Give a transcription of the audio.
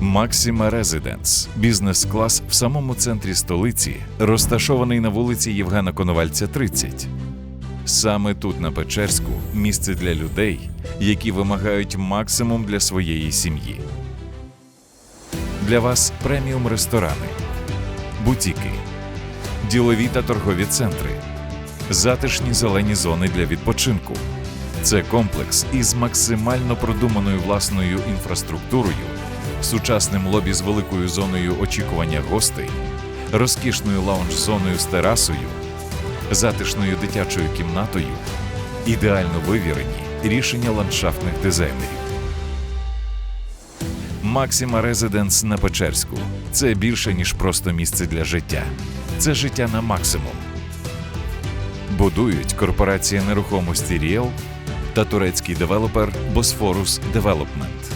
Максима Резиденс бізнес-клас в самому центрі столиці, розташований на вулиці Євгена Коновальця, 30. Саме тут, на Печерську, місце для людей, які вимагають максимум для своєї сім'ї. Для вас преміум ресторани, бутіки, ділові та торгові центри, затишні зелені зони для відпочинку. Це комплекс із максимально продуманою власною інфраструктурою, сучасним лобі з великою зоною очікування гостей, розкішною лаунж-зоною з терасою, затишною дитячою кімнатою, ідеально вивірені рішення ландшафтних дизайнерів. Максима Резиденс на Печерську це більше ніж просто місце для життя. Це життя на максимум. Будують корпорація нерухомості Ріел та турецький девелопер Босфорус Девелопмент.